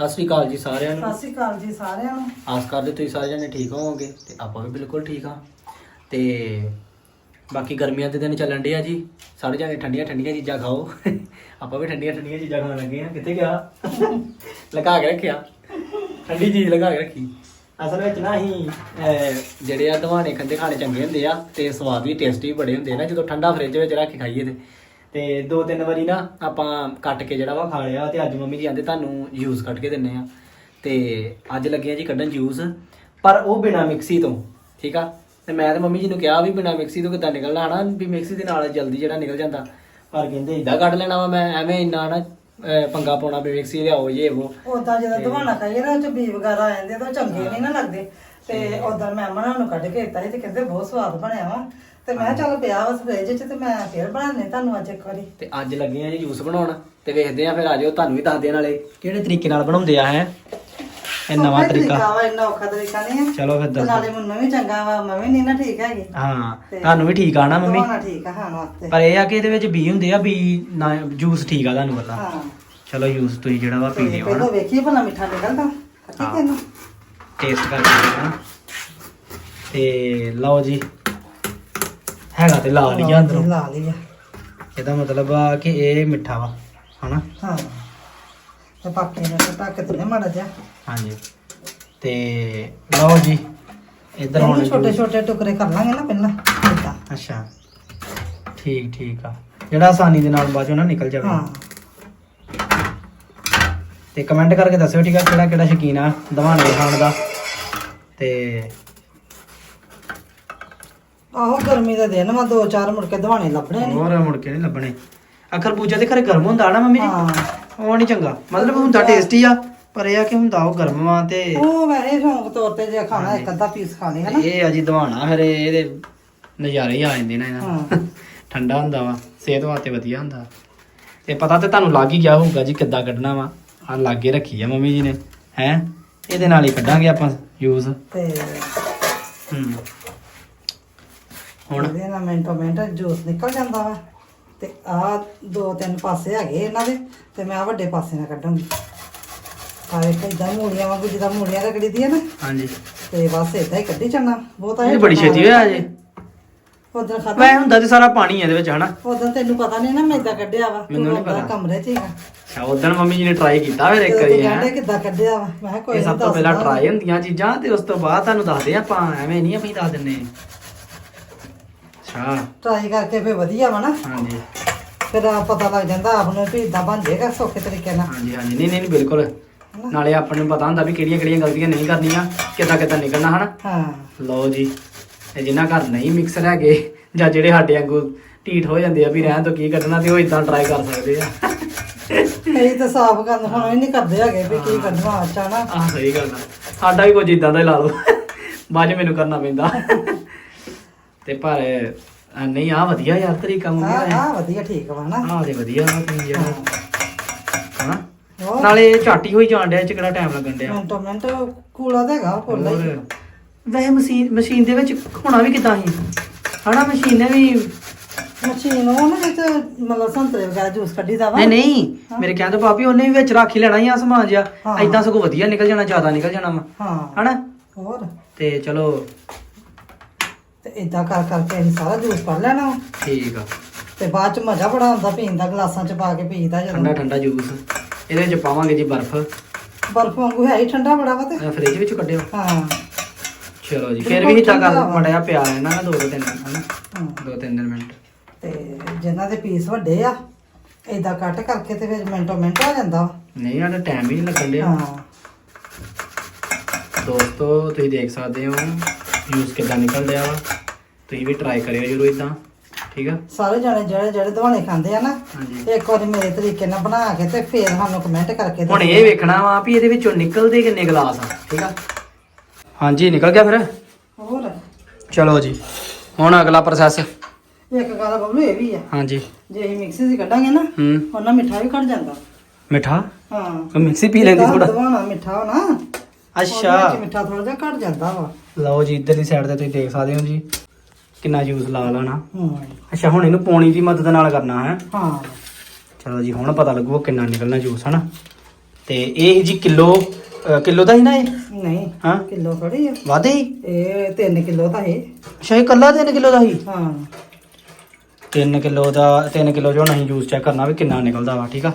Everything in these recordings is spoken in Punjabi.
ਸਤਿ ਸ਼੍ਰੀ ਅਕਾਲ ਜੀ ਸਾਰਿਆਂ ਨੂੰ। ਸਤਿ ਸ਼੍ਰੀ ਅਕਾਲ ਜੀ ਸਾਰਿਆਂ ਨੂੰ। ਆਸ ਕਰਦੇ ਤੁਸੀਂ ਸਾਰੇ ਜਣੇ ਠੀਕ ਹੋਵੋਗੇ ਤੇ ਆਪਾਂ ਵੀ ਬਿਲਕੁਲ ਠੀਕ ਆ ਤੇ ਬਾਕੀ ਗਰਮੀਆਂ ਦੇ ਦਿਨ ਚੱਲਣ ਡੇ ਆ ਜੀ। ਸਾਰੇ ਜਣੇ ਠੰਡੀਆਂ ਠੰਡੀਆਂ ਚੀਜ਼ਾਂ ਖਾਓ। ਆਪਾਂ ਵੀ ਠੰਡੀਆਂ ਠੰਡੀਆਂ ਚੀਜ਼ਾਂ ਖਾਣ ਲੱਗੇ ਆ ਕਿੱਥੇ ਗਿਆ? ਲਗਾ ਕੇ ਰੱਖਿਆ। ਠੰਡੀ ਚੀਜ਼ ਲਗਾ ਕੇ ਰੱਖੀ। ਅਸਲ ਵਿੱਚ ਨਾ ਅਸੀਂ ਜਿਹੜੇ ਆ ਦਵਾਨੇ ਖੰਦੇ ਖਾਣੇ ਚੰਗੇ ਹੁੰਦੇ ਆ ਤੇ ਸਵਾਦ ਵੀ ਟੇਸਟੀ ਬੜੇ ਹੁੰਦੇ ਆ ਨਾ। ਜਦੋਂ ਠੰਡਾ ਫ੍ਰਿਜ ਵਿੱਚ ਰੱਖ ਕੇ ਖਾਈਏ ਤੇ। ਤੇ ਦੋ ਤਿੰਨ ਵਾਰੀ ਨਾ ਆਪਾਂ ਕੱਟ ਕੇ ਜਿਹੜਾ ਵਾ ਖਾ ਲਿਆ ਤੇ ਅੱਜ ਮੰਮੀ ਜੀ ਆਂਦੇ ਤੁਹਾਨੂੰ ਜੂਸ ਕੱਢ ਕੇ ਦਿੰਨੇ ਆ। ਤੇ ਅੱਜ ਲੱਗੇ ਆ ਜੀ ਕੱਢਣ ਜੂਸ ਪਰ ਉਹ ਬਿਨਾ ਮਿਕਸੀ ਤੋਂ ਠੀਕ ਆ? ਤੇ ਮੈਂ ਤੇ ਮੰਮੀ ਜੀ ਨੂੰ ਕਿਹਾ ਵੀ ਬਿਨਾ ਮਿਕਸੀ ਤੋਂ ਕਿੱਦਾਂ ਨਿਕਲਣਾ ਹਨਾ ਵੀ ਮਿਕਸੀ ਦੇ ਨਾਲ ਜਲਦੀ ਜਿਹੜਾ ਨਿਕਲ ਜਾਂਦਾ। ਪਰ ਕਹਿੰਦੇ ਇਦਾਂ ਕੱਢ ਲੈਣਾ ਵਾ ਮੈਂ ਐਵੇਂ ਇੰਨਾ ਨਾ ਅਹ, ਪੰਗਾ ਪਾਉਣਾ ਵੀ ਮਿਕਸੀ ਲਿਆਓ ਇਹ। ਉਹ ਉਦਾਂ ਜਦੋਂ ਦਵਾਣਾ ਖਾਈਏ ਨਾ ਉਹ ਚ ਬੀ ਵਗੈਰਾ ਆ ਜਾਂਦੇ ਤਾਂ ਚੰਗੇ ਨਹੀਂ ਨਾ ਲੱਗਦੇ। ਤੇ ਉਦਾਂ ਮੈਂ ਮਨਾਂ ਨੂੰ ਕੱਢ ਕੇ ਦਿੱਤਾ ਸੀ ਤੇ ਕਹਿੰਦੇ ਬਹੁਤ ਸਵਾਦ ਬਣਿਆ ਵਾ। ਤੇ ਮੈਂ ਕਿਹਾ ਚੱਲ ਪਿਆ ਵਾ ਫ੍ਰਿਜ 'ਚ ਤੇ ਮੈਂ ਫੇਰ ਬਣਾਉਣੇ ਤੁਹਾਨੂੰ ਅੱਜ ਇੱਕ ਵਾਰੀ। ਤੇ ਅੱਜ ਲੱਗੇ ਆ ਜੀ ਜੂਸ ਬਣਾਉਣ ਤੇ ਵੇਖਦੇ ਆ ਫਿਰ ਆ ਜਾਓ ਤੁਹਾਨੂੰ ਵੀ ਦੱਸ ਦੇਣ ਵਾਲੇ। ਕਿਹੜੇ ਤਰੀਕੇ ਨਾਲ ਬਣਾਉਂਦੇ ਆ ਹੈ? ਇਹ ਨਵਾਂ ਤਰੀਕਾ। ਵਾ ਇੰਨਾ ਔਖਾ ਤਰੀਕਾ ਨਹੀਂ ਹੈ। ਚਲੋ ਫਿਰ ਤੇ ਦੱਸੋ। ਨਾਲੇ ਮੈਨੂੰ ਵੀ ਚੰਗਾ ਵਾ ਮੈਂ ਵੀ ਨਹੀਂ ਨਾ ਠੀਕ ਹੈਗੀ। ਹਾਂ ਤੁਹਾਨੂੰ ਵੀ ਠੀਕ ਆ ਨਾ ਮੰਮੀ? ਦਵਾਣਾ ਠੀਕ ਆ ਖਾਣ ਵਾਸਤੇ। ਪਰ ਇਹ ਆ ਕਿ ਇਹਦੇ ਵਿੱਚ ਬੀ ਹੁੰਦੇ ਆ ਬੀ ਨਾ ਜੂਸ ਠੀਕ ਆ ਤੁਹਾਨੂੰ ਪਤਾ। ਹਾਂ। ਚਲੋ ਜੂਸ ਤੁਸੀਂ ਜਿਹੜਾ ਵਾ ਪੀ ਤੇ ਲਿਓ ਪਹਿਲਾਂ ਵੇਖੀਏ ਭਲਾ ਮਿੱਠਾ ਨਿਕਲਦਾ। ਖੱਟੀ ਹਾਂ। ਤੈਨੂੰ ਟੇਸਟ ਕਰਕੇ ਦੇਖਣਾ ਤੇ ਲਓ ਜੀ ਹੈਗਾ ਤੇ ਲਾ ਲਿਆ ਅੰਦਰੋਂ। ਲਾ ਲਿਆ ਇਹਦਾ ਮਤਲਬ ਆ ਕਿ ਇਹ ਮਿੱਠਾ ਵਾ ਹਨਾ? ਹਾਂ। ਤੇ ਬਾਕੀ ਨੇ ਤਾਂ ਢੱਕ ਦਿੰਦੇ ਮਾੜਾ ਜਿਹਾ। ਹਾਂਜੀ। ਤੇ ਲਓ ਜੀ ਇੱਧਰ ਹੁਣ ਛੋਟੇ ਛੋਟੇ ਟੁਕੜੇ ਕਰ ਲਾਂਗੇ ਨਾ ਪਹਿਲਾਂ ਅੱਛਾ। ਠੀਕ ਠੀਕ ਆ। ਜਿਹੜਾ ਆਸਾਨੀ ਦੇ ਨਾਲ ਬਾਜੋ ਨਾ ਨਿਕਲ ਜਾਵੇ। ਹਾਂ। ਤੇ ਕਮੈਂਟ ਕਰਕੇ ਦੱਸਿਓ ਠੀਕ ਆ ਕਿਹੜਾ ਕਿਹੜਾ ਸ਼ਕੀਨ ਆ ਦਵਾਨੇ ਖਾਣ ਦਾ। ਤੇ ਆਹੋ ਗਰਮੀ ਦੇ ਦਿਨ ਵਾ ਦੋ ਚਾਰ ਮੁੜ ਕੇ ਦਵਾਣੇ ਲੱਭਣੇ ਨੇ। ਹੋਰ ਮੁੜ ਕੇ ਨਹੀਂ ਲੱਭਣੇ। ਆ ਖਰਬੂਜਾ ਤੇ ਖਰੇ ਗਰਮ ਹੁੰਦਾ ਨਾ ਮੰਮੀ ਜੀ? ਹਾਂ। ਉਹ ਨਹੀਂ ਚੰਗਾ। ਮਤਲਬ ਹੁੰਦਾ ਟੇਸਟੀ ਆ ਪਰ ਇਹ ਆ ਕਿ ਹੁੰਦਾ ਉਹ ਗਰਮ ਵਾ ਤੇ ਉਹ ਵੈਸੇ ਸ਼ੌਂਕ ਤੌਰ ਤੇ ਜੇ ਖਾਣਾ ਇੱਕ ਅੱਧਾ ਪੀਸ ਖਾ ਹਨਾ? ਇਹ ਆ ਜੀ ਦਵਾਣਾ ਫਿਰ ਇਹ- ਇਹਦੇ ਨਜ਼ਾਰੇ ਹੀ ਆ ਜਾਂਦੇ ਨੇ ਇਹਨਾਂ ਹਾਂ। ਠੰਡਾ ਹੁੰਦਾ ਵਾ ਸਿਹਤ ਵਾਸਤੇ ਵਧੀਆ ਹੁੰਦਾ। ਤੇ ਪਤਾ ਤੇ ਤੁਹਾਨੂੰ ਲੱਗ ਹੀ ਗਿਆ ਹੋਊਗਾ ਜੀ ਕਿੱਦਾਂ ਕੱਢਣਾ ਵਾ। ਆ ਲਾਗੇ ਰੱਖੀ ਆ ਮੰਮੀ ਜੀ ਨੇ ਹੈ? ਇਹਦੇ ਨਾਲ ਹੀ ਕੱਢਾਂਗੇ ਆਪਾਂ ਯੂਜ਼ ਤੇ ਹੂੰ। ਹੁਣ ਇਹਦੇ ਨਾਲ ਮਿੰਟੋ ਮਿੰਟ ਜੂਸ ਨਿਕਲ ਜਾਂਦਾ ਵਾ। ਤੇ ਆ ਦੋ ਤਿੰਨ ਪਾਸੇ ਹੈਗੇ ਇਹਨਾਂ ਦੇ ਤੇ ਮੈਂ ਆ ਵੱਡੇ ਪਾਸੇ ਨਾਲ ਕੱਢਾਂਗੀ। ਆ ਇੱਕ ਇਦਾਂ ਮੂਲੀਆਂ ਵਾਂਗੂ ਜਿੱਦਾਂ ਮੂਲੀਆਂ ਰਗੜੀ ਦੀਆਂ ਨਾ ਹਾਂਜੀ। ਤੇ ਬਸ ਇਦਾਂ ਹੀ ਕੱਢੀ ਚੱਲਣਾ ਬਹੁਤਾ ਇਹ ਬੜੀ ਛੇਤੀ ਹੋਇਆ ਜੇ ਉਦੋਂ ਖਾਦਾ ਵੈ ਹੁੰਦਾ ਤੇ ਸਾਰਾ ਪਾਣੀ ਇਹਦੇ ਵਿੱਚ ਹਨਾ? ਉਦੋਂ ਤੈਨੂੰ ਪਤਾ ਨਹੀਂ ਨਾ ਮੈਂ ਇਦਾਂ ਕੱਢਿਆ ਵਾ ਮੈਨੂੰ ਤੂੰ ਨੀ ਉਦਾਂ ਪਤਾ। ਕਮਰੇ 'ਚ ਹੀਗਾ ਅੱਛਾ ਉਦੋਂ ਮੰਮੀ ਜੀ ਨੇ ਟਰਾਈ ਕੀਤਾ ਫਿਰ ਇੱਕ ਵਾਰੀ ਹੈ? ਕਹਿੰਦੇ ਕਿੱਦਾਂ ਕੱਢਿਆ ਵਾ? ਮੈਂ ਕੋਈ ਇਹ ਸਭ ਤੋਂ ਪਹਿਲਾਂ ਦਾਂ। ਟਰਾਈ ਹੁੰਦੀਆਂ ਚੀਜ਼ਾਂ ਤੇ ਉਸ ਤੋਂ ਬਾਅਦ ਤੁਹਾਨੂੰ ਦੱਸਦੇ ਆ ਆਪਾਂ ਐਵੇਂ ਨਹੀਂ ਆਪਾਂ ਦੱਸ ਦਿੰਨੇ ਅੱਛਾ। ਟਰਾਈ ਕਰਕੇ ਫੇ ਵਧੀਆ ਵਾ ਨਾ। ਹਾਂਜੀ। ਫਿਰ ਆ ਪਤਾ ਲੱਗ ਜਾਂਦਾ ਆਪ ਨੂੰ ਵੀ ਇਦਾਂ ਬਣ ਜਾਏਗਾ ਸੌਖੇ ਤਰੀਕੇ ਨਾਲ। ਹਾਂਜੀ ਹਾਂਜੀ। ਨਹੀਂ ਨਹੀਂ ਨਹੀਂ, ਬਿਲਕੁਲ। ਨਾਲੇ ਆਪਾਂ ਨੂੰ ਪਤਾ ਹੁੰਦਾ ਵੀ ਕਿਹੜੀਆਂ ਕਿਹੜੀਆਂ ਗਲਤੀਆਂ ਨਹੀਂ ਕਰਨੀਆਂ ਕਿੱਦਾਂ ਕਿੱਦਾਂ ਨਿਕਲਣਾ ਹਨਾ? ਹਾਂ। ਲਓ ਜੀ ਤੇ ਜਿਨ੍ਹਾਂ ਘਰ ਨਹੀਂ ਮਿਕਸਰ ਹੈਗੇ ਜਾਂ ਜਿਹੜੇ ਸਾਡੇ ਵਾਂਗੂ ਢੀਠ ਹੋ ਜਾਂਦੇ ਆ ਵੀ ਰਹਿਣ ਤੋਂ ਕੀ ਕੱਢਣਾ ਤੇ ਉਹ ਇਦਾਂ ਟਰਾਈ ਕਰ ਸਕਦੇ ਆ। ਕਈ ਤਾਂ ਸਾਫ਼ ਕਰਨ ਹੁਣ ਇਹ ਨਹੀਂ ਕਰਦੇ ਹੈਗੇ ਵੀ ਕੀ ਕੱਢਣਾ ਅੱਛਾ ਨਾ। ਆਹ ਸਹੀ ਗੱਲ ਆ। ਸਾਡਾ ਵੀ ਕੁਝ ਇਦਾਂ ਦਾ ਹੀ ਲਾ ਲਓ। ਬਾਅਦ 'ਚ ਮੈਨੂੰ ਕਰਨਾ ਪੈਂਦਾ। ਤੇ ਪਰ ਅਹ, ਨਹੀਂ ਆ ਵਧੀਆ ਯਾਰ ਤਰੀਕਾ ਹਾਂ ਮੰਮੀ ਹਾਂ ਵਧੀਆ ਠੀਕ ਵਾ ਨਾ। ਆਹ ਤੇ ਵਧੀਆ ਵਾ ਤੁਸੀਂ ਜਿਹੜਾ ਹਨਾ ਹੋਰ? ਨਾਲੇ ਇਹ ਝਾਟੀ ਹੋਈ ਜਾਣ ਡਿਆ ਇਹ ਚ ਕਿਹੜਾ ਟਾਈਮ ਲੱਗਣ ਡਿਆ। ਮਿੰਟੋ ਮਿੰਟ ਕੂਲਾ ਤਾਂ ਹੈਗਾ ਕੋਲਾ ਹੀ। ਹੋਰ? ਵੈਸੇ ਮਸ਼ੀਨ ਮਸ਼ੀਨ ਦੇ ਵਿੱਚ ਹੋਣਾ ਵੀ ਕਿਦਾਂ ਸੀ? ਹਨਾ ਮਸ਼ੀਨ ਨੇ ਵੀ ਮਸ਼ੀਨ ਉਹ ਨਾ ਵਿੱਚ ਮਤਲਬ ਸੰਤਰੇ ਵਗੈਰਾ ਜੂਸ ਕੱਢੀਦਾ ਵਾ। ਨਹੀਂ ਨਹੀਂ ਮੇਰੇ ਕਹਿਣ ਤੋਂ ਭਾਬੀ ਉਹਨੇ ਵੀ ਵਿੱਚ ਰੱਖ ਹੀ ਲੈਣਾ ਹੀ ਆ ਸਮਾਨ ਜਿਆ ਹਾਂ। ਐਦਾਂ ਸਗੋਂ ਵਧੀਆ ਨਿਕਲ ਜਾਣਾ ਜ਼ਿਆਦਾ ਨਿਕਲ ਜਾਣਾ ਵਾ। ਹਾਂ। ਹਨਾ? ਹੋਰ? ਤੇ ਚਲੋ ਤੇ ਇਦਾਂ ਕਰ ਕਰਕੇ ਅਸੀਂ ਸਾਰਾ ਜੂਸ ਕੱਢ ਲੈਣਾ ਵਾ। ਠੀਕ ਆ। ਤੇ ਬਾਅਦ ਚ ਮਜ਼ਾ ਬੜਾ ਆਉਂਦਾ ਪੀਣ ਦਾ ਗਲਾਸਾਂ ਚ ਪਾ ਕੇ ਪੀਦਾ ਠੰਡਾ ਜਦੋਂ। ਠੰਡਾ ਜੂਸ। ਇਹਦੇ ਵਿੱਚ ਪਾਵਾਂਗੇ ਜੀ ਬਰਫ਼। ਬਰਫ ਵਾਂਗੂ ਹੈ ਹੀ ਠੰਡਾ ਬੜਾ ਵਾ ਤੇ। ਫ੍ਰਿਜ ਵਿੱਚ ਕੱਢਿਓ। ਹਾਂ। ਚਲੋ ਜੀ ਫਿਰ ਵੀ ਹਿੱਤਾ ਕਰ। ਮੜਿਆ ਪਿਆ ਰਹਿਣਾ ਨਾ ਦੋ ਦੋ ਤਿੰਨ ਹਨਾ। ਹਾਂ। ਦੋ ਤਿੰਨ ਦਿਨ ਮਿੰਟ। ਤੇ ਜਿਨ੍ਹਾਂ ਦੇ ਪੀਸ ਵੱਡੇ ਆ ਇਦਾਂ ਕੱਟ ਕਰਕੇ ਤੇ ਫਿਰ ਮਿੰਟੋ ਮਿੰਟ ਹੋ ਜਾਂਦਾ ਵਾ। ਨਹੀਂ ਸਾਡਾ ਟਾਈਮ ਹੀ ਨਹੀਂ ਲੱਗਣ ਡਿਆ। ਹਾਂ। ਦੋਸਤੋ ਤੁਸੀਂ ਦੇਖ ਸਕਦੇ ਹੋ ਯੂਜ਼ ਕਿੱਦਾਂ ਨਿਕਲ ਰਿਹਾ ਵਾ। ਤੁਸੀਂ ਵੀ ਟਰਾਈ ਕਰਿਓ ਜਰੂਰ ਇਦਾਂ ਠੀਕ ਆ? ਸਾਰੇ ਜਣੇ ਜਿਹੜੇ ਜਿਹੜੇ ਦਵਾਣੇ ਖਾਂਦੇ ਆ ਨਾ ਹਾਂਜੀ। ਇੱਕ ਵਾਰੀ ਮੇਰੇ ਤਰੀਕੇ ਨਾਲ ਬਣਾ ਕੇ ਤੇ ਫਿਰ ਸਾਨੂੰ ਕਮੈਂਟ ਕਰਕੇ ਹੁਣ ਇਹ ਵੇਖਣਾ ਵਾ ਵੀ ਇਹਦੇ ਵਿੱਚੋਂ ਨਿਕਲਦੇ ਕਿੰਨੇ ਗਲਾਸ ਆ ਠੀਕ ਆ? ਹਾਂਜੀ ਨਿਕਲ ਗਿਆ ਫਿਰ? ਹੋਰ? ਚਲੋ ਜੀ ਹੁਣ ਅਗਲਾ ਪ੍ਰੋਸੈਸ ਇੱਕ ਗੱਲ ਬਬਲੂ ਇਹ ਵੀ ਆ। ਹਾਂਜੀ। ਜੇ ਅਸੀਂ ਮਿਕਸੀ 'ਚ ਕੱਢਾਂਗੇ ਨਾ ਹੂੰ। ਉਹਨਾਂ ਮਿੱਠਾ ਵੀ ਕੱਢ ਜਾਂਦਾ। ਮਿੱਠਾ? ਹਾਂ। ਮਿਕਸੀ ਪੀ ਲੈਂਦੀ ਥੋੜਾ ਦਵਾਣਾ ਮਿੱਠਾ ਹੋਣਾ। ਅੱਛਾ। ਉਹਦੇ ਵਿੱਚ ਮਿੱਠਾ ਥੋੜਾ ਜਿਹਾ ਘਟ ਜਾਂਦਾ ਵਾ। ਲਓ ਜੀ ਇੱਧਰਲੀ ਸਾਈਡ ਤੇ ਤੁਸੀਂ ਦੇਖ ਸਕਦੇ ਹੋ ਜੀ। ਕਿੰਨਾ ਜੂਸ ਲਾ ਲੈਣਾ। ਹੂੰ ਅੱਛਾ ਹੁਣ ਇਹਨੂੰ ਪਾਣੀ ਦੀ ਮਦਦ ਨਾਲ ਕਰਨਾ ਹੈ। ਹਾਂ। ਚਲੋ ਜੀ ਹੁਣ ਪਤਾ ਲੱਗੂ ਕਿੰਨਾ ਨਿਕਲਣਾ ਜੂਸ ਹਨਾ। ਤੇ ਇਹ ਜੀ ਕਿਲੋ ਅ, ਕਿਲੋ ਦਾ ਹੀ ਨਾ ਇਹ? ਨਹੀਂ ਹਾਂ। ਕਿਲੋ ਥੋੜੀ ਆ। ਵਾਦੇ ਹੀ? ਇਹ 3 ਕਿਲੋ ਦਾ ਹੈ ਅੱਛਾ ਇਹ ਕੱਲਾ 3 ਕਿਲੋ ਦਾ ਹੀ? ਹਾਂ। 3 ਕਿਲੋ ਦਾ 3 ਕਿਲੋ ਜੋ ਨਹੀਂ ਜੂਸ ਚੈੱਕ ਕਰਨਾ ਵੀ ਕਿੰਨਾ ਨਿਕਲਦਾ ਵਾ ਠੀਕ ਆ?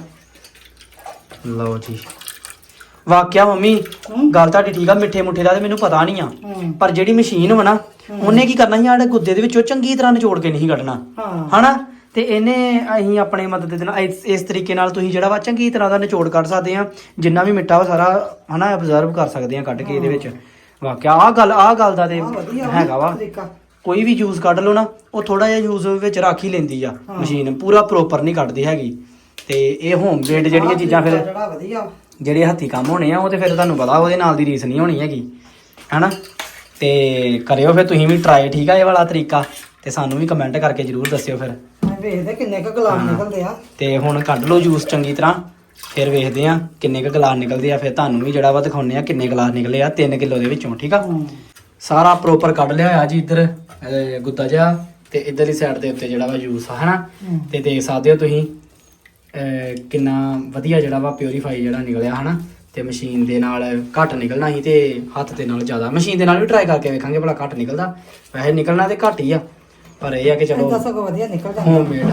ਲਓ ਜੀ। ਵਾਕਿਆ ਮੰਮੀ। ਗੱਲ ਤੁਹਾਡੀ ਠੀਕ ਆ ਮਿੱਠੇ ਮੁੱਠੇ ਦਾ ਤੇ ਮੈਨੂੰ ਪਤਾ ਨਹੀਂ ਆ। ਪਰ ਜਿਹੜੀ ਮਸ਼ੀਨ ਵਾ ਨਾ ਉਹਨੇ ਕੀ ਕਰਨਾ ਸੀ ਆੜੇ ਗੁੱਦੇ ਦੇ ਵਿੱਚੋਂ ਚੰਗੀ ਤਰ੍ਹਾਂ ਨਿਚੋੜ ਕੇ ਨਹੀਂ ਕੱਢਣਾ। ਹਾਂ। ਹਨਾ? ਤੇ ਇਹਨੇ ਅਸੀਂ ਆਪਣੇ ਮਦਦ ਦੇ ਨਾਲ ਇਸ ਇਸ ਤਰੀਕੇ ਨਾਲ ਤੁਸੀਂ ਜਿਹੜਾ ਵਾ ਚੰਗੀ ਤਰ੍ਹਾਂ ਦਾ ਨਿਚੋੜ ਕੱਢ ਸਕਦੇ ਆ ਜਿੰਨਾ ਵੀ ਮਿੱਠਾ ਵਾ ਸਾਰਾ ਹਨਾ ਅਬਜ਼ਰਵ ਕਰ ਸਕਦੇ ਆ ਕੱਢ ਕੇ ਇਹਦੇ ਵਿੱਚ। ਵਾਕਿਆ ਆਹ ਗੱਲ ਆਹ ਗੱਲ ਦਾ ਤੇ ਆਹ ਵਧੀਆ ਹੈਗਾ ਵਾ। ਤਰੀਕਾ। ਕੋਈ ਵੀ ਜੂਸ ਕੱਢ ਲਓ ਨਾ ਉਹ ਥੋੜਾ ਜਿਹਾ ਜੂਸ ਵਿੱਚ ਰੱਖ ਹੀ ਲੈਂਦੀ ਆ ਹਾਂ। ਮਸ਼ੀਨ ਪੂਰਾ ਪ੍ਰੋਪਰ ਨਹੀਂ ਕੱਢਦੀ ਹੈਗੀ। ਤੇ ਇਹ ਹੋਮ ਮੇਡ ਜਿਹੜੀਆਂ ਆਹ ਚੀਜ਼ਾਂ ਫਿਰ ਤਰੀਕਾ ਜਿਹੜਾ ਵਧੀਆ। ਜਿਹੜੇ ਹੱਥੀ ਕੰਮ ਹੋਣੇ ਆ ਉਹ ਤੇ ਫਿਰ ਤੁਹਾਨੂੰ ਪਤਾ ਉਹਦੇ ਨਾਲ ਦੀ ਰੀਸ ਨਹੀਂ ਹੋਣੀ ਹੈਗੀ। ਹੈਨਾ? ਤੇ ਕਰਿਓ ਫਿਰ ਤੁਸੀਂ ਵੀ ਟਰਾਈ ਠੀਕ ਆ ਇਹ ਵਾਲਾ ਤਰੀਕਾ? ਤੇ ਸਾਨੂੰ ਵੀ ਕਮੈਂਟ ਕਰਕੇ ਜਰੂਰ ਦੱਸਿਓ ਫਿਰ। ਮੈਂ ਵੇਖਦੇ ਕਿੰਨੇ ਕੁ ਗੁਲਾਬ। ਨਿਕਲਦੇ ਆ। ਤੇ ਹੁਣ ਕੱਢ ਲਓ ਜੂਸ ਚੰਗੀ ਤਰ੍ਹਾਂ। ਫਿਰ ਵੇਖਦੇ ਆ ਕਿੰਨੇ ਕੁ ਗਲਾਸ ਨਿਕਲਦੇ ਆ। ਫਿਰ ਤੁਹਾਨੂੰ ਵੀ ਜਿਹੜਾ ਵਾ ਦਿਖਾਉਣੇ ਆ ਕਿੰਨੇ ਗਲਾਸ ਨਿਕਲੇ ਆ 3 ਕਿਲੋ ਦੇ ਵਿੱਚੋਂ ਠੀਕ ਆ? ਸਾਰਾ ਪ੍ਰੋਪਰ ਕੱਢ ਲਿਆ ਹੋਇਆ ਜੀ ਇੱਧਰ ਗੁੱਦਾ ਜਿਹਾ। ਤੇ ਇੱਧਰਲੀ ਸਾਈਡ ਦੇ ਉੱਤੇ ਜਿਹੜਾ ਵਾ ਜੂਸ ਆ ਹਨਾ। ਤੇ ਦੇਖ ਸਕਦੇ ਹੋ ਤੁਸੀਂ ਕਿੰਨਾ ਵਧੀਆ ਜਿਹੜਾ ਵਾ ਪਿਉਰੀਫਾਈ ਜਿਹੜਾ ਨਿਕਲਿਆ ਹਨਾ? ਤੇ ਮਸ਼ੀਨ ਦੇ ਨਾਲ ਘੱਟ ਨਿਕਲਣਾ ਸੀ ਤੇ ਹੱਥ ਦੇ ਨਾਲ ਜ਼ਿਆਦਾ। ਮਸ਼ੀਨ ਦੇ ਨਾਲ ਵੀ ਟਰਾਈ ਕਰਕੇ ਵੇਖਾਂਗੇ ਭਲਾ ਘੱਟ ਨਿਕਲਦਾ। ਵੈਸੇ ਨਿਕਲਣਾ ਤੇ ਘੱਟ ਹੀ ਆ ਪਰ ਇਹ ਆ ਕਿ ਚਲੋ ਇਦਾਂ ਸਗੋਂ ਵਧੀਆ ਨਿਕਲ ਜਾਂਦਾ ਹੋਮਮੇਡ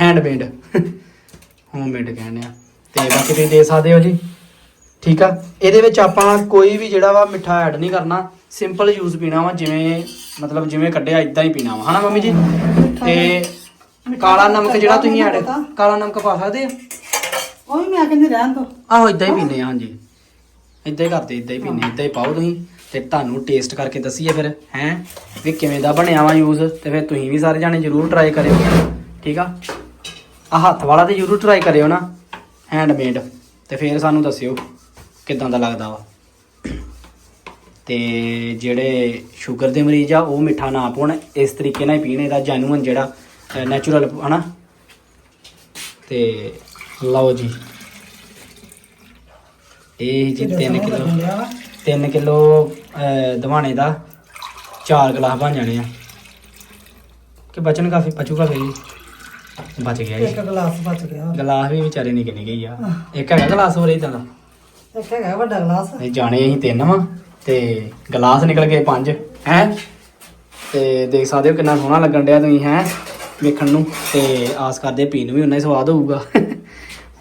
ਹੈਂਡਮੇਡ ਹੋਮਮੇਡ ਕਹਿੰਦੇ ਆ। ਤੇ ਬਾਕੀ ਤੁਸੀਂ ਦੇ ਸਕਦੇ ਹੋ ਜੀ। ਠੀਕ ਆ? ਇਹਦੇ ਵਿੱਚ ਆਪਾਂ ਕੋਈ ਵੀ ਜਿਹੜਾ ਵਾ ਮਿੱਠਾ ਐਡ ਨਹੀਂ ਕਰਨਾ। ਸਿੰਪਲ ਜੂਸ ਪੀਣਾ ਵਾ ਜਿਵੇਂ ਮਤਲਬ ਜਿਵੇਂ ਕੱਢਿਆ ਇਦਾਂ ਹੀ ਪੀਣਾ ਵਾ। ਹਨਾ ਮੰਮੀ ਜੀ? ਤੇ ਕਾਲਾ ਨਮਕ ਜਿਹੜਾ ਤੁਸੀਂ ਐਡ ਕਾਲਾ ਨਮਕ ਪਾ ਸਕਦੇ ਆ? ਉਹ ਵੀ ਮੈਂ ਕਹਿੰਦੀ ਰਹਿਣ ਦੋ। ਆਹੋ ਇਦਾਂ ਹੀ ਪੀਨੇ ਆ ਹਾਂਜੀ। ਇਦਾਂ ਹੀ ਕਰਦੇ ਇਦਾਂ ਹੀ ਪੀਨੇ ਇਦਾਂ ਹੀ ਪਾਓ ਤੁਸੀਂ। ਤੇ ਤੁਹਾਨੂੰ ਟੇਸਟ ਕਰਕੇ ਦੱਸੀਏ ਫਿਰ ਹੈ ਵੀ ਕਿਵੇਂ ਦਾ ਬਣਿਆ ਵਾ ਯੂਜ਼ ਤੇ ਫਿਰ ਤੁਸੀਂ ਵੀ ਸਾਰੇ ਜਾਣੇ ਜਰੂਰ ਟਰਾਈ ਕਰਿਓ ਠੀਕ ਆ? ਆ ਹੱਥ ਵਾਲਾ ਤੇ ਜਰੂਰ ਟਰਾਈ ਕਰਿਓ ਨਾ ਹੈਂਡਮੇਡ ਤੇ ਫਿਰ ਸਾਨੂੰ ਦੱਸਿਓ ਕਿਦਾਂ ਦਾ ਲੱਗਦਾ ਵਾ। ਤੇ ਜਿਹੜੇ ਸ਼ੂਗਰ ਦੇ ਮਰੀਜ਼ ਆ ਉਹ ਮਿੱਠਾ ਨਾ ਪਾਉਣ ਇਸ ਤਰੀਕੇ ਨਾਲ ਹੀ ਪੀਣ ਇਹਦਾ ਜੈਨੂਇਨ ਜਿਹੜਾ ਨੈਚੁਰਲ ਹਨਾ? ਤੇ ਲਓ ਜੀ। ਇਹ ਜੀ 3 ਕਿਲੋ 3 ਕਿਲੋ ਦਵਾਣੇ ਦਾ 4 ਗਲਾਸ ਬਣ ਜਾਣੇ ਆ। ਕਿ ਬਚਨ ਕਾਫੀ ਬਚੂਗਾ ਫੇਰ ਬਚ ਗਿਆ ਇੱਕ ਜੀ ਗਲਾਸ ਬਚ ਗਿਆ। ਗਲਾਸ ਵੀ ਵਿਚਾਰੇ ਨਿੱਕੇ ਨਿੱਕੇ ਹੀ ਆ। ਇੱਕ ਹੈਗਾ ਗਲਾਸ ਹੋਰ ਇਦਾਂ ਦਾ। ਇੱਕ ਹੈਗਾ ਵੱਡਾ ਗਲਾਸ। ਇਹ ਜਾਣੇ ਅਸੀਂ ਤਿੰਨ ਵਾ ਤੇ ਗਲਾਸ ਨਿਕਲ ਗਏ ਪੰਜ। ਹੈ? ਤੇ ਦੇਖ ਸਕਦੇ ਹੋ ਕਿੰਨਾ ਸੋਹਣਾ ਲੱਗਣ ਡਿਆ ਤੁਸੀਂ ਹੈ? ਵੇਖਣ ਨੂੰ ਤੇ ਆਸ ਕਰਦੇ ਪੀਣ ਨੂੰ ਵੀ ਉਨਾ ਹੀ ਸਵਾਦ ਹੋਊਗਾ।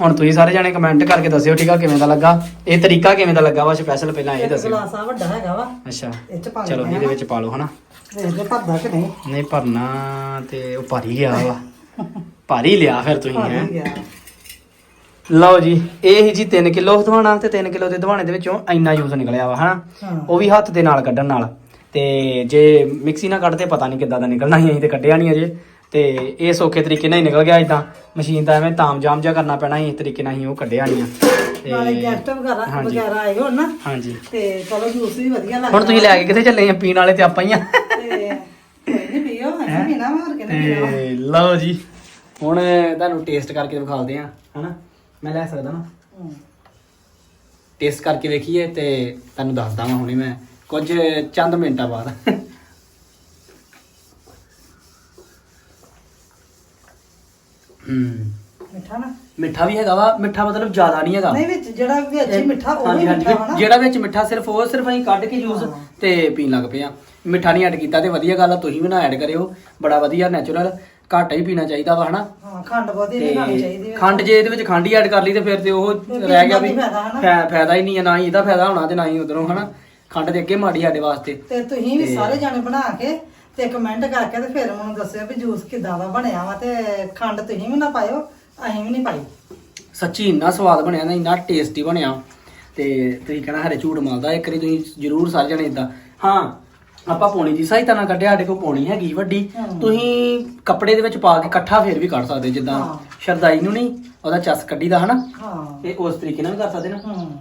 ਹੁਣ ਤੁਸੀਂ ਸਾਰੇ ਜਾਣੇ ਕਮੈਂਟ ਕਰਕੇ ਦੱਸਿਓ ਠੀਕ ਆ ਕਿਵੇਂ ਦਾ ਲੱਗਾ? ਇਹ ਤਰੀਕਾ ਕਿਵੇਂ ਦਾ ਲੱਗਾ ਵਾ? ਸਪੈਸ਼ਲ ਪਹਿਲਾਂ ਇਹ ਇੱਕ ਦੱਸਿਓ। ਗਲਾਸ ਵੱਡਾ ਹੈਗਾ ਵਾ। ਅੱਛਾ ਇਹ ਚ ਪਾ ਚਲੋ ਇਹਦੇ ਵਿੱਚ ਪਾ ਲਓ ਹਨਾ? ਵੇਖਦੇ ਭਰਦਾ ਕਿ ਨਹੀਂ? ਨਹੀਂ ਭਰਨਾ ਤੇ ਉਹ ਭਰ ਹੀ ਗਿਆ ਵਾ। ਭਰ ਹੀ ਲਿਆ ਫਿਰ ਤੁਸੀਂ ਭਰ ਹੈ ਹੀ? ਗਿਆ। ਲਓ ਜੀ ਇਹ ਹੀ ਜੀ 3 ਕਿਲੋ ਦਵਾਣਾ ਤੇ 3 ਕਿਲੋ ਦੇ ਦਵਾਣੇ ਦੇ ਵਿੱਚੋਂ ਇੰਨਾ ਯੂਜ਼ ਨਿਕਲਿਆ ਵਾ ਹਨਾ? ਹਾਂ। ਉਹ ਵੀ ਹੱਥ ਦੇ ਨਾਲ ਕੱਢਣ ਨਾਲ। ਤੇ ਜੇ ਮਿਕਸੀ ਨਾਲ ਕੱਢਦੇ ਪਤਾ ਨਹੀਂ ਕਿੱਦਾਂ ਦਾ ਨਿਕਲਣਾ ਸੀ ਅਸੀਂ ਤੇ ਕੱਢਿਆ ਨਹੀਂ ਅਜੇ। ਤੇ ਇਹ ਸੌਖੇ ਤਰੀਕੇ ਨਾਲ ਹੀ ਨਿਕਲ ਗਿਆ ਇਦਾਂ ਮਸ਼ੀਨ ਦਾ ਐਵੇਂ ਤਾਮਜਾਮ ਜਿਹਾ ਕਰਨਾ ਪੈਣਾ ਸੀ ਇਸ ਤਰੀਕੇ ਨਾਲ ਹੀ ਉਹ ਕੱਢਿਆ ਨਹੀਂ ਆ। ਨਾਲੇ ਗੈਸਟ ਵਗੈਰਾ ਹਾਂਜੀ। ਵਗੈਰਾ ਆਏ ਹੋਣ ਨਾ। ਹਾਂਜੀ। ਤੇ ਚਲੋ ਜੂਸ ਵੀ ਵਧੀਆ ਲੱਗਦਾ। ਹੁਣ ਤੁਸੀਂ ਲੈ ਕੇ ਕਿੱਥੇ ਚੱਲੇ ਆ? ਪੀਣ ਵਾਲੇ ਤੇ ਆਪਾਂ ਹੀ ਆ। ਤੇ ਕੋਈ ਨਹੀਂ ਪੀਓ ਅਸੀਂ ਪੀਣਾ ਵਾ ਹੋਰ ਕਿਹਨੇ ਪੀਣਾ ਵਾ। ਤੇ ਲਓ ਜੀ ਹੁਣ ਤੁਹਾਨੂੰ ਟੇਸਟ ਕਰਕੇ ਵਿਖਾਉਂਦੇ ਆ ਹਨਾ? ਮੈਂ ਲੈ ਸਕਦਾ ਨਾ ਹੂੰ। ਟੇਸਟ ਕਰਕੇ ਵੇਖੀਏ ਤੇ ਤੁਹਾਨੂੰ ਦੱਸਦਾ ਮੈਂ ਹੁਣੇ ਮੈਂ ਕੁਝ ਚੰਦ ਮਿੰਟਾਂ ਬਾਅਦ। ਹੂੰ। ਮਿੱਠਾ ਨਾ। ਮਿੱਠਾ ਵੀ ਹੈਗਾ ਵਾ ਮਿੱਠਾ ਮਤਲਬ ਜ਼ਿਆਦਾ ਨਹੀਂ ਹੈਗਾ। ਨਹੀਂ ਵਿੱਚ ਜਿਹੜਾ ਵਿੱਚ ਹੀ ਮਿੱਠਾ ਉਹ ਹਾਂਜੀ ਵੀ ਹਾਂਜੀ ਮਿੱਠਾ ਵਾ ਨਾ। ਜਿਹੜਾ ਵਿੱਚ ਮਿੱਠਾ ਸਿਰਫ ਉਹ ਸਿਰਫ ਅਸੀਂ ਕੱਢ ਕੇ ਜੂਸ। ਤੇ ਪੀਣ ਲੱਗ ਪਏ ਆ। ਮਿੱਠਾ ਨਹੀਂ ਐਡ ਕੀਤਾ ਤੇ ਵਧੀਆ ਗੱਲ ਆ ਤੁਸੀਂ ਵੀ ਨਾ ਐਡ ਕਰਿਓ। ਬੜਾ ਵਧੀਆ ਨੈਚੁਰਲ ਘੱਟ ਹੀ ਪੀਣਾ ਚਾਹੀਦਾ ਵਾ ਹਨਾ। ਹਾਂ ਖੰਡ ਬਹੁਤੀ ਨਹੀਂ ਖਾਣੀ ਚਾਹੀਦੀ ਤੇ। ਖੰਡ ਜੇ ਇਹਦੇ ਵਿੱਚ ਖੰਡ ਹੀ ਐਡ ਕਰ ਲਈ ਤੇ ਫਿਰ ਤੇ ਉਹ ਰਹਿ ਗਿਆ ਵੀ ਫਾਇਦਾ ਹਨਾ? ਫਾਇ- ਫਾਇਦਾ ਹੀ ਨਹੀਂ ਹੈ ਨਾ ਹੀ ਇਹਦਾ ਫਾਇਦਾ ਹੋਣਾ ਤੇ ਨਾ ਹੀ ਉਧਰੋਂ ਹਨਾ। ਖੰਡ ਦੇ ਅੱਗੇ ਮਾੜੀ ਸਾਡੇ ਵਾਸਤੇ। ਤੇ ਤੁਸੀਂ ਵੀ ਸਾਰੇ ਜਾਣੇ ਬਣਾ ਕੇ ਤੇ ਕਮੈਂਟ ਕਰਕੇ ਤੇ ਫਿਰ ਮੈਨੂੰ ਦੱਸਿਓ ਵੀ ਜੂਸ ਕਿਦਾਂ ਦਾ ਬਣਿਆ ਵਾ ਤੇ ਖੰਡ ਤੁਸੀਂ ਵੀ ਨਾ ਪਾਇਓ ਅਸੀਂ ਵੀ ਨਹੀਂ ਪਾਈ। ਸੱਚੀ ਇੰਨਾ ਸਵਾਦ ਬਣਿਆ ਨਾ ਇੰਨਾ ਟੇਸਟੀ ਬਣਿਆ। ਤੇ ਤੁਸੀਂ ਕਹਿਣਾ ਹਰੇ ਝੂਠ ਮਾਰਦਾ ਇੱਕ ਵਾਰੀ ਤੁਸੀਂ ਜਰੂਰ ਸਾਰੇ ਜਣੇ ਇਦਾਂ ਹਾਂ ਆਪਾਂ ਪੌਣੀ ਦੀ ਸਹਾਇਤਾ ਨਾਲ ਕੱਢਿਆ ਸਾਡੇ ਕੋਲ ਪੌਣੀ ਹੈਗੀ ਵੱਡੀ। ਤੁਸੀਂ ਕੱਪੜੇ ਦੇ ਵਿੱਚ ਪਾ ਕੇ ਇਕੱਠਾ ਫੇਰ ਵੀ ਕੱਢ ਸਕਦੇ ਜਿੱਦਾਂ ਹਾਂ। ਸ਼ਰਦਾਈ ਨੂੰ ਨਹੀਂ ਉਹਦਾ ਚਸ ਕੱਢੀਦਾ ਹਨਾ? ਹਾਂ। ਤੇ ਉਸ ਤਰੀਕੇ ਨਾਲ ਵੀ ਕਰ ਸਕਦੇ ਨਾ। ਹੂੰ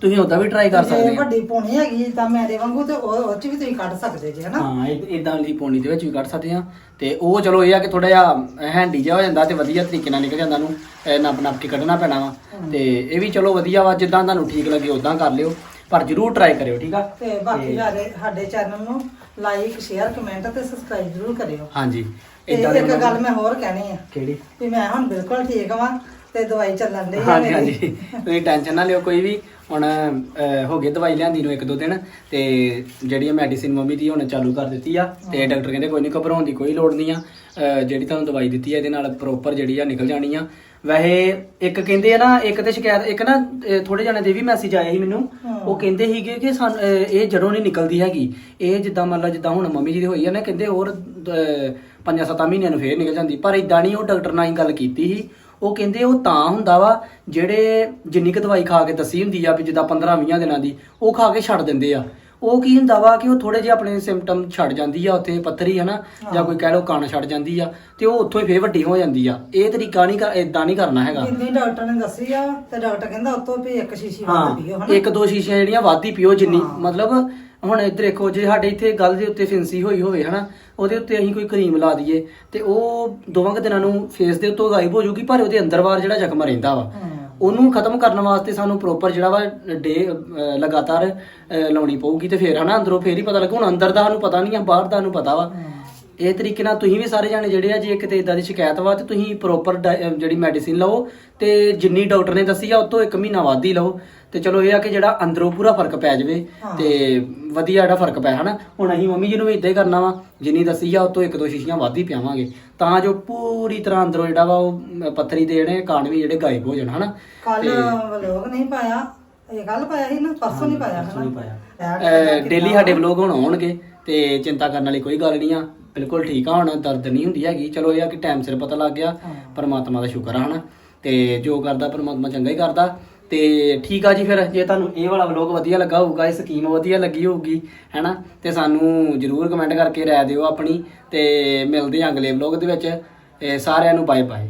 ਤੁਸੀਂ ਉਦਾਂ ਵੀ ਟਰਾਈ ਕਰ ਜੇ ਸਕਦੇ ਆ ਵੱਡੀ ਪੋਣੀ ਹੈਗੀ ਤਾਂ ਮੇਰੇ ਵਾਂਗੂ ਤੇ ਉਹ ਉਹ ਚ ਵੀ ਤੁਸੀਂ ਕੱਢ ਸਕਦੇ ਜੇ ਹਨਾ? ਹਾਂ ਇਦਾਂ ਦੀ ਪੌਣੀ ਦੇ ਵਿੱਚ ਵੀ ਕੱਢ ਸਕਦੇ ਆ ਤੇ ਉਹ ਚਲੋ ਇਹ ਆ ਕਿ ਥੋੜਾ ਜਿਹਾ ਹੈਂਡੀ ਜਿਹਾ ਹੋ ਜਾਂਦਾ ਤੇ ਵਧੀਆ ਤਰੀਕੇ ਨਾਲ ਨਿਕਲ ਜਾਂਦਾ ਨੂੰ ਇਹ ਨੱਪ ਨੱਪ ਕੇ ਕੱਢਣਾ ਪੈਣਾ ਵਾ। ਤੇ ਇਹ ਵੀ ਚਲੋ ਵਧੀਆ ਵਾ ਜਿੱਦਾਂ ਤੁਹਾਨੂੰ ਠੀਕ ਲੱਗੇ ਉਦਾਂ ਕਰ ਲਿਓ। ਪਰ ਜਰੂਰ ਟਰਾਈ ਕਰਿਓ ਠੀਕ ਆ? ਤੇ ਬਾਕੀ ਸਾਡੇ ਸਾਡੇ ਚੈਨਲ ਨੂੰ ਲਾਈਕ ਸ਼ੇਅਰ ਕਮੈਂਟ ਤੇ ਸਬਸਕ੍ਰਾਈਬ ਜ਼ਰੂਰ ਕਰਿਓ। ਹਾਂਜੀ ਤੇ ਇੱਕ ਗੱਲ ਮੈਂ ਹੋਰ ਕਹਿਣੀ ਆ ਕਿਹੜੀ? ਵੀ ਮੈਂ ਹੁਣ ਬਿਲਕੁਲ ਠੀਕ ਵਾਂ ਤੇ ਦਵਾਈ ਚੱਲਣ ਡਈ ਆ ਹਾਂਜੀ ਮੇਰੀ। ਹਾਂਜੀ। ਤੁਸੀਂ ਟੈਨਸ਼ਨ ਨਾ ਲਿਓ ਕੋਈ ਵੀ ਹੁਣ ਅਹ, ਹੋ ਗਏ ਦਵਾਈ ਲਿਆਂਦੀ ਨੂੰ ਇੱਕ ਦੋ ਦਿਨ ਤੇ ਜਿਹੜੀ ਮੈਡੀਸਿਨ ਮੰਮੀ ਦੀ ਹੁਣ ਚਾਲੂ ਕਰ ਦਿੱਤੀ ਆ ਤੇ ਡਾਕਟਰ ਕਹਿੰਦੇ ਕੋਈ ਨਹੀਂ ਘਬਰਾਉਣ ਦੀ ਕੋਈ ਲੋੜ ਨਹੀਂ ਆ। ਅਹ, ਜਿਹੜੀ ਤੁਹਾਨੂੰ ਦਵਾਈ ਦਿੱਤੀ ਆ ਇਹਦੇ ਨਾਲ ਪ੍ਰੋਪਰ ਜਿਹੜੀ ਆ ਨਿਕਲ ਜਾਣੀ ਆ। ਵੈਸੇ ਇੱਕ ਕਹਿੰਦੇ ਆ ਨਾ ਇੱਕ ਤੇ ਸ਼ਿਕਾਇਤ ਇੱਕ ਨਾ ਥੋੜੇ ਜਣੇ ਦੇ ਵੀ ਮੈਸੇਜ ਆਏ ਸੀ ਮੈਨੂੰ। ਉਹ ਕਹਿੰਦੇ ਸੀਗੇ ਕਿ ਸਾਨੂੰ ਅਹ, ਇਹ ਜੜੋਂ ਨਹੀਂ ਨਿਕਲਦੀ ਹੈਗੀ। ਇਹ ਜਿੱਦਾਂ ਮੰਨ ਲਾ ਜਿੱਦਾਂ ਹੁਣ ਮੰਮੀ ਜੀ ਦੀ ਹੋਈ ਆ ਨਾ ਕਹਿੰਦੇ ਹੋਰ ਅਹ, ਪੰਜਾਂ ਸੱਤਾਂ ਮਹੀਨਿਆਂ ਨੂੰ ਫੇਰ ਨਿਕਲ ਜਾਂਦੀ। ਪਰ ਇਦਾਂ ਨਹੀਂ ਉਹ ਡਾਕਟਰ ਨਾਲ ਹੀ ਗੱਲ ਕੀਤੀ ਸੀ। ਉਹ ਕਹਿੰਦੇ ਉਹ ਤਾਂ ਹੁੰਦਾ ਵਾ ਜਿਹੜੇ ਜਿੰਨੀ ਕੁ ਦਵਾਈ ਖਾ ਕੇ ਦੱਸੀ ਹੁੰਦੀ ਆ ਵੀ ਜਿੱਦਾਂ 15 20 ਦਿਨਾਂ ਦੀ ਉਹ ਖਾ ਕੇ ਛੱਡ ਦਿੰਦੇ ਆ। ਉਹ ਕੀ ਹੁੰਦਾ ਵਾ ਕਿ ਉਹ ਥੋੜੇ ਜਿਹਾ ਆਪਣੇ ਸਿੰਪਟਮ ਛੱਡ ਜਾਂਦੀ ਆ ਉੱਥੇ ਪੱਥਰੀ ਹਨਾ ਜਾਂ ਕੋਈ ਕਹਿ ਲਓ ਕਣ ਛੱਡ ਜਾਂਦੀ ਆ ਤੇ ਉਹ ਉੱਥੋਂ ਹੀ ਫੇਰ ਵੱਡੀ ਹੋ ਜਾਂਦੀ ਆ। ਇਹ ਤਰੀਕਾ ਨਹੀਂ ਇਦਾਂ ਨਹੀਂ ਕਰਨਾ ਹੈਗਾ। ਜਿੰਨੀ ਡਾਕਟਰ ਨੇ ਦੱਸੀ ਆ ਤੇ ਡਾਕਟਰ ਕਹਿੰਦਾ ਉਤੋਂ ਵੀ ਇੱਕ ਸ਼ੀਸ਼ੀ ਵੱਧ ਪੀਓ ਹਨਾ। ਇੱਕ ਦੋ ਸ਼ੀਸ਼ੀਆਂ ਜਿਹੜੀਆਂ ਵੱਧ ਹੀ ਪੀਓ ਜਿੰਨੀ। ਮਤਲਬ ਹੁਣ ਇੱਧਰ ਦੇਖੋ ਜੇ ਸਾਡੇ ਇੱਥੇ ਗੱਲ ਦੇ ਉੱਤੇ ਫਿੰਸੀ ਹੋਈ ਹੋਵੇ ਹਨਾ ਉਹਦੇ ਉੱਤੇ ਅਸੀਂ ਕੋਈ ਕਰੀਮ ਲਾ ਦਈਏ ਤੇ ਉਹ ਦੋਵਾਂ ਕੁ ਦਿਨਾਂ ਨੂੰ ਫੇਸ ਦੇ ਉੱਤੋਂ ਗਾਇਬ ਹੋ ਜਾਊਗੀ ਪਰ ਉਹਦੇ ਅੰਦਰ ਬਾਹਰ ਜਿਹੜਾ ਜ਼ਖਮ ਰਹਿੰਦਾ ਵਾ। ਉਹਨੂੰ ਖਤਮ ਕਰਨ ਵਾਸਤੇ ਸਾਨੂੰ ਪ੍ਰੋਪਰ ਜਿਹੜਾ ਵਾ ਡੇ ਲਗਾਤਾਰ ਲਾਉਣੀ ਪਊਗੀ ਤੇ ਫਿਰ ਹਨਾ ਅੰਦਰੋਂ ਫੇਰ ਹੀ ਪਤਾ ਲੱਗੂ ਹੁਣ ਅੰਦਰ ਦਾ ਸਾਨੂੰ ਪਤਾ ਨਹੀਂ ਆ ਬਾਹਰ ਦਾ ਸਾਨੂੰ ਪਤਾ ਵਾ। ਇਹ ਤਰੀਕੇ ਨਾਲ ਤੁਸੀਂ ਵੀ ਸਾਰੇ ਜਾਣੇ ਜਿਹੜੇ ਆ ਜੇ ਕਿਤੇ ਇਦਾਂ ਦੀ ਸ਼ਿਕਾਇਤ ਵਾ ਤੇ ਤੁਸੀਂ ਪ੍ਰੋਪਰ ਜਿਹੜੀ ਮੈਡੀਸਿਨ ਲਓ ਤੇ ਜਿੰਨੀ ਡਾਕਟਰ ਨੇ ਦੱਸੀ ਆ ਉਹ ਤੋਂ ਇੱਕ ਮਹੀਨਾ ਵੱਧ ਹੀ ਲਓ ਤੇ ਚਲੋ ਇਹ ਆ ਕਿ ਜਿਹੜਾ ਅੰਦਰੋਂ ਪੂਰਾ ਫ਼ਰਕ ਪੈ ਜਾਵੇ। ਤੇ ਵਧੀਆ ਜਿਹੜਾ ਫ਼ਰਕ ਪੈ ਹਨਾ? ਹੁਣ ਅਸੀਂ ਮੰਮੀ ਜੀ ਨੂੰ ਵੀ ਇਦਾਂ ਹੀ ਕਰਨਾ ਵਾ ਜਿੰਨੀ ਦੱਸੀ ਆ ਉਹ ਤੋਂ ਇੱਕ ਦੋ ਸ਼ੀਸ਼ੀਆਂ ਵੱਧ ਹੀ ਪਿਆਵਾਂਗੇ। ਤਾਂ ਜੋ ਪੂਰੀ ਤਰ੍ਹਾਂ ਅੰਦਰੋਂ ਜਿਹੜਾ ਵਾ ਉਹ ਪੱਥਰੀ ਦੇ ਜਿਹੜੇ ਕਾਂਡ ਵੀ ਜਿਹੜੇ ਗਾਇਬ ਹੋ ਜਾਣ ਹਨਾ? ਕੱਲ ਵਲੋਗ ਨਹੀਂ ਪਾਇਆ। ਇਹ ਕੱਲ ਪਾਇਆ ਸੀ ਨਾ ਪਰਸੋਂ ਨਹੀਂ ਪਾਇਆ ਪਾਇਆ। ਡੇਲੀ ਸਾਡੇ ਵਲੋਗ ਹੁਣ ਆਉਣਗੇ ਤੇ ਚਿੰਤਾ ਕਰਨ ਵਾਲੀ ਕੋਈ ਗੱਲ ਨਹੀਂ ਆ। ਬਿਲਕੁਲ ਠੀਕ ਆ ਹੁਣ ਦਰਦ ਨਹੀਂ ਹੁੰਦੀ ਹੈਗੀ। ਚਲੋ ਇਹ ਆ ਕਿ ਟਾਈਮ ਸਿਰ ਪਤਾ ਲੱਗ ਗਿਆ। ਪਰਮਾਤਮਾ ਦਾ ਸ਼ੁਕਰ ਆ ਹਨਾ। ਤੇ ਜੋ ਕਰਦਾ ਪਰਮਾਤਮਾ ਚੰਗਾ ਹੀ ਕਰਦਾ। ਤੇ ਠੀਕ ਆ ਜੀ ਫਿਰ ਜੇ ਤੁਹਾਨੂੰ ਇਹ ਵਾਲਾ ਵਲੋਗ ਵਧੀਆ ਲੱਗਾ ਹੋਊਗਾ ਇਹ ਸਕੀਮ ਵਧੀਆ ਲੱਗੀ ਹੋਊਗੀ ਹੈਨਾ ਤੇ ਸਾਨੂੰ ਜਰੂਰ ਕਮੈਂਟ ਕਰਕੇ ਰਾਏ ਦਿਓ ਆਪਣੀ। ਤੇ ਮਿਲਦੇ ਹਾਂ ਅਗਲੇ ਵਲੋਗ ਦੇ ਵਿੱਚ। ਇਹ ਸਾਰਿਆਂ ਨੂੰ ਬਾਏ ਬਾਏ